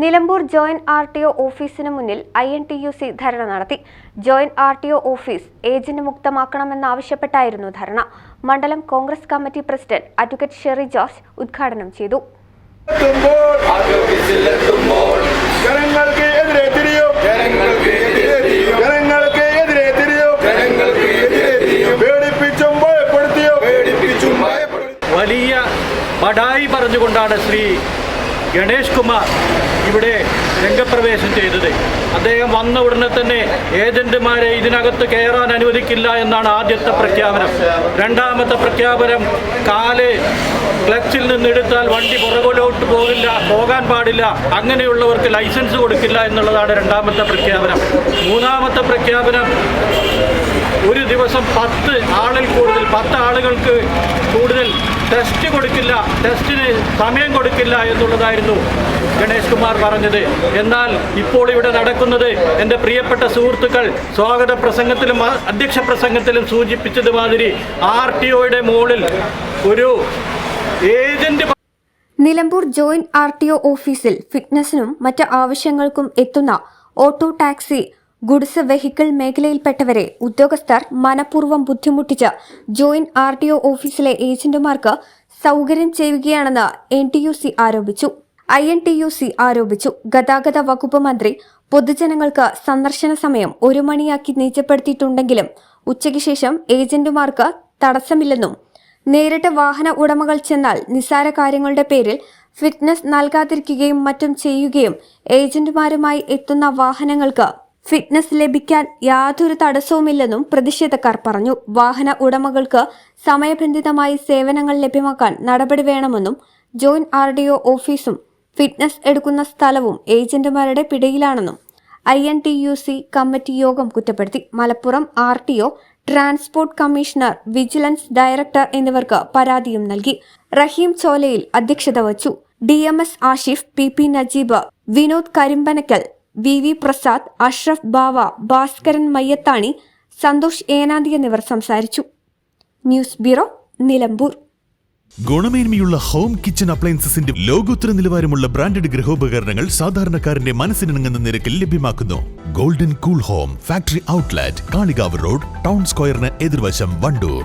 Nilambur joint R T O ഓഫീസിന് മുന്നിൽ I N T U C dharna നടത്തി. Joint R T O office agent മുക്തമാക്കണമെന്നാവശ്യപ്പെട്ടായിരുന്നു dharna. മണ്ഡലം Congress committee president advocate Sherry George ഉദ്ഘാടനം ചെയ്തു. എത്തുമ്പോൾ ജനങ്ങൾക്ക് എതിരെ തിരിയും. ജനങ്ങൾക്ക് എതിരെ തിരിയും. ജനങ്ങൾക്ക് എതിരെ തിരിയും. ജനങ്ങൾക്ക് എതിരെ തിരിയും. പേടിപ്പിച്ചും ഭയപ്പെടുത്തിയും. പേടിപ്പിച്ചും വലിയ പടായി പറഞ്ഞുകൊണ്ടാണ് ശ്രീ ഗണേഷ് കുമാർ ഇവിടെ രംഗപ്രവേശം ചെയ്തത്. അദ്ദേഹം വന്ന ഉടനെ തന്നെ ഏജന്റുമാരെ ഇതിനകത്ത് കയറാൻ അനുവദിക്കില്ല എന്നാണ് ആദ്യത്തെ പ്രഖ്യാപനം. രണ്ടാമത്തെ പ്രഖ്യാപനം കാൽ ക്ലച്ചിൽ നിന്നെടുത്താൽ വണ്ടി പുറകിലോട്ട് പോകില്ല പോകാൻ പാടില്ല അങ്ങനെയുള്ളവർക്ക് ലൈസൻസ് കൊടുക്കില്ല എന്നുള്ളതാണ് രണ്ടാമത്തെ പ്രഖ്യാപനം. മൂന്നാമത്തെ പ്രഖ്യാപനം ഒരു ദിവസം പത്ത് ആളിൽ കൂടുതൽ പത്ത് ആളുകൾക്ക് ടെസ്റ്റ് കൊടുക്കില്ല ടെസ്റ്റിന് സമയം കൊടുക്കില്ല എന്നുള്ളതായിരുന്നു ഗണേഷ് കുമാർ പറഞ്ഞത്. എന്നാൽ ഇപ്പോൾ ഇവിടെ നടക്കുന്നത് എന്റെ പ്രിയപ്പെട്ട സുഹൃത്തുക്കൾ സ്വാഗത പ്രസംഗത്തിലും അധ്യക്ഷ പ്രസംഗത്തിലും സൂചിപ്പിച്ചതുമാതിരി ആർ ടി ഒയുടെ മുകളിൽ ഒരു agent Nilambur joint R T O ഓഫീസിൽ ഫിറ്റ്നസിനും മറ്റ് ആവശ്യങ്ങൾക്കും എത്തുന്ന ഓട്ടോ ടാക്സി ഗുഡ്സ് വെഹിക്കിൾ മേഖലയിൽപ്പെട്ടവരെ ഉദ്യോഗസ്ഥർ മനഃപൂർവം ബുദ്ധിമുട്ടിച്ച് ജോയിന്റ് ആർ ടി ഒ ഓഫീസിലെ ഏജന്റുമാർക്ക് സൗകര്യം ചെയ്യുകയാണെന്ന് എൻ ടി യു സി ആരോപിച്ചു. I N T U C ആരോപിച്ചു. ഗതാഗത വകുപ്പ് മന്ത്രി പൊതുജനങ്ങൾക്ക് സന്ദർശന സമയം ഒരു മണിയാക്കി നിജപ്പെടുത്തിയിട്ടുണ്ടെങ്കിലും ഉച്ചയ്ക്ക് ശേഷം ഏജന്റുമാർക്ക് തടസ്സമില്ലെന്നും നേരിട്ട് വാഹന ഉടമകൾ ചെന്നാൽ നിസ്സാര കാര്യങ്ങളുടെ പേരിൽ ഫിറ്റ്നസ് നൽകാതിരിക്കുകയും മറ്റും ചെയ്യുകയും ഏജന്റുമാരുമായി എത്തുന്ന വാഹനങ്ങൾക്ക് ഫിറ്റ്നസ് ലഭിക്കാൻ യാതൊരു തടസ്സവുമില്ലെന്നും പ്രതിഷേധക്കാർ പറഞ്ഞു. വാഹന ഉടമകൾക്ക് സമയബന്ധിതമായി സേവനങ്ങൾ ലഭ്യമാക്കാൻ നടപടി വേണമെന്നും ജോയിന്റ് ആർ ഡി ഒ ഓഫീസും ഫിറ്റ്നസ് എടുക്കുന്ന സ്ഥലവും ഏജന്റുമാരുടെ പിടിയിലാണെന്നും I N T U C committee യോഗം കുറ്റപ്പെടുത്തി. Malappuram R T O transport commissioner vigilance director എന്നിവർക്ക് പരാതിയും നൽകി. റഹീം ചോലയിൽ അധ്യക്ഷത വച്ചു. D M S Ashif P P Najeeb Vinod Karimpanakkal V V Prasad Ashraf Bava Bhaskaran Mayyathani Santhosh Enanthi എന്നിവർ സംസാരിച്ചു. News bureau Nilambur. ഗുണമേന്മയുള്ള ഹോം കിച്ചൺ അപ്ലയൻസസിന്റെ ലോകോത്തര നിലവാരമുള്ള ബ്രാൻഡഡ് ഗൃഹോപകരണങ്ങൾ സാധാരണക്കാരന്റെ മനസ്സിനിണങ്ങുന്ന നിരക്കിൽ ലഭ്യമാക്കുന്നു. Golden cool home factory outlet Kalikavu road town സ്ക്വയറിന് എതിർവശം Wandoor.